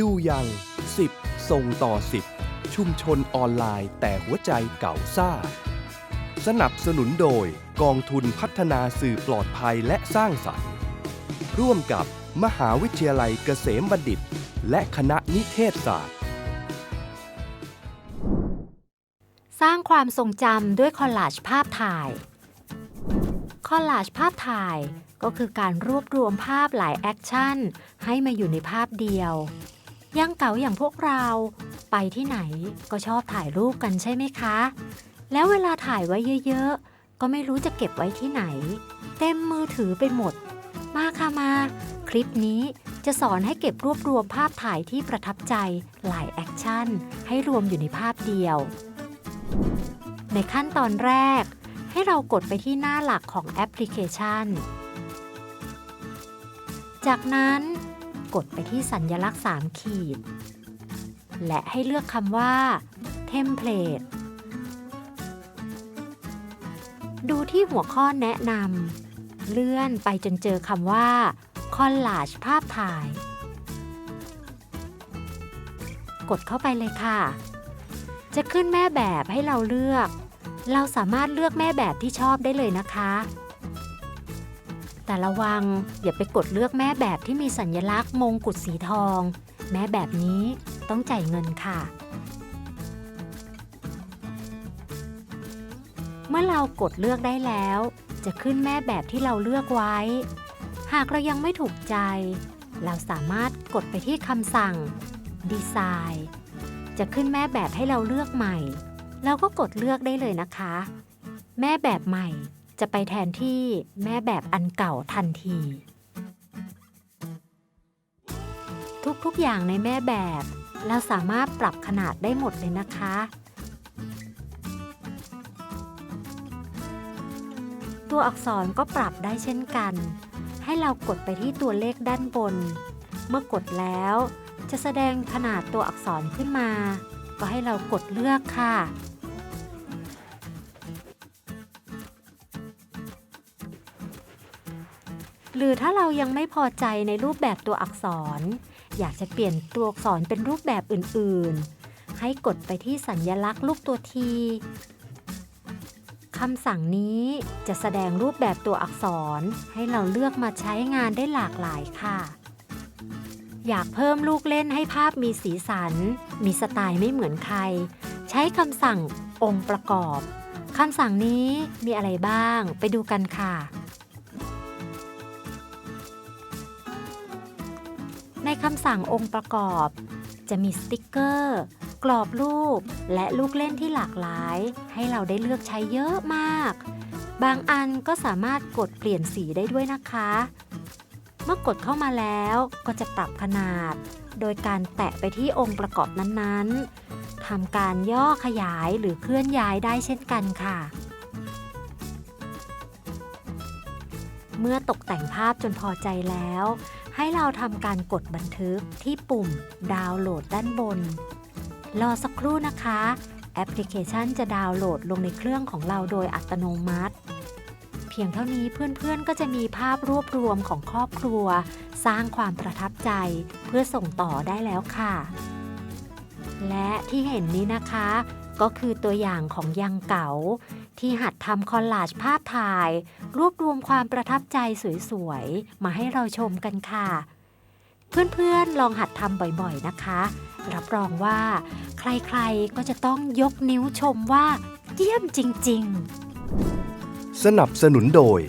ดูยัง 10 ส่งต่อ 10 ชุมชนออนไลน์แต่หัวใจเก่าซ่า สนับสนุนโดยกองทุนพัฒนาสื่อปลอดภัยและสร้างสรรค์ ร่วมกับมหาวิทยาลัยเกษมบัณฑิต และคณะนิเทศศาสตร์ สร้างความทรงจำด้วยคอลลาจภาพถ่าย คอลลาจภาพถ่ายก็คือการรวบรวมภาพหลายแอคชั่น ให้มาอยู่ในภาพเดียว ยังเก๋าอย่างพวกเรา ไปที่ไหนก็ชอบถ่ายรูปกันใช่ไหมคะ แล้วเวลาถ่ายไว้เยอะๆ ก็ไม่รู้จะเก็บไว้ที่ไหน เต็มมือถือไปหมด มาค่ะมา คลิปนี้จะสอนให้เก็บรวบรวมภาพถ่ายที่ประทับใจหลายแอคชั่น ให้รวมอยู่ในภาพเดียว ในขั้นตอนแรก ให้เรากดไปที่หน้าหลักของแอปพลิเคชัน จากนั้น กดไปที่สัญลักษณ์ 3 ขีด และให้เลือกคำว่า Template ดูที่หัวข้อแนะนำเลื่อนไปจนเจอคำว่า Collage ภาพถ่าย กดเข้าไปเลยค่ะ จะขึ้นแม่แบบให้เราเลือก เราสามารถเลือกแม่แบบที่ชอบได้เลยนะคะ แต่ระวังอย่าไปกดเลือกแม่แบบที่มีสัญลักษณ์มงกุฎสีทอง แม้แบบนี้ต้องจ่ายเงินค่ะ เมื่อเรากดเลือกได้แล้ว จะขึ้นแม่แบบที่เราเลือกไว้ หากเรายังไม่ถูกใจ เราสามารถกดไปที่คำสั่ง Design จะขึ้นแม่แบบให้เราเลือกใหม่ เราก็กดเลือกได้เลยนะคะ แม่แบบใหม่ จะไปแทนที่แม่แบบอันเก่าทันที ทุกๆอย่างในแม่แบบเราสามารถปรับขนาดได้หมดเลยนะคะ ตัวอักษรก็ปรับได้เช่นกัน ให้เรากดไปที่ตัวเลขด้านบน เมื่อกดแล้วจะแสดงขนาดตัวอักษรขึ้นมา ก็ให้เรากดเลือกค่ะ หรือถ้าเรายังไม่พอใจในรูปแบบตัวอักษร อยากจะเปลี่ยนตัวอักษรเป็นรูปแบบอื่น ๆ ให้กดไปที่สัญญลักษณ์รูปตัวทีคำสั่งนี้จะแสดงรูปแบบตัวอักษรให้เราเลือกมาใช้งานได้หลากหลายค่ะ อยากเพิ่มลูกเล่นให้ภาพมีสีสัน มีสไตล์ไม่เหมือนใคร ใช้คำสั่งองค์ประกอบคำสั่งนี้มีอะไรบ้าง ไปดูกันค่ะ ในคำสั่งองค์ประกอบ จะมีสติกเกอร์ กรอบรูป และลูกเล่นที่หลากหลาย ให้เราได้เลือกใช้เยอะมาก บางอันก็สามารถกดเปลี่ยนสีได้ด้วยนะคะ เมื่อกดเข้ามาแล้วก็จะปรับขนาด โดยการแตะไปที่องค์ประกอบนั้นๆทำการย่อขยายหรือเคลื่อนย้ายได้เช่นกันค่ะ เมื่อตกแต่งภาพจนพอใจแล้ว ให้เราทำการกดบันทึกที่ปุ่มดาวน์โหลดด้านบน รอสักครู่นะคะ แอปพลิเคชันจะดาวน์โหลดลงในเครื่องของเราโดยอัตโนมัติ เพียงเท่านี้เพื่อนๆก็จะมีภาพรวบรวมของครอบครัว สร้างความประทับใจเพื่อส่งต่อได้แล้วค่ะ และที่เห็นนี้นะคะก็คือตัวอย่างของยังเก๋า ที่หัดทำคอลลาจภาพถ่าย รวบรวมความประทับใจสวยๆ มาให้เราชมกันค่ะ เพื่อนๆ ลองหัดทำบ่อยๆนะคะ รับรองว่า ใครๆ ก็จะต้องยกนิ้วชมว่า เยี่ยมจริงๆ สนับสนุนโดย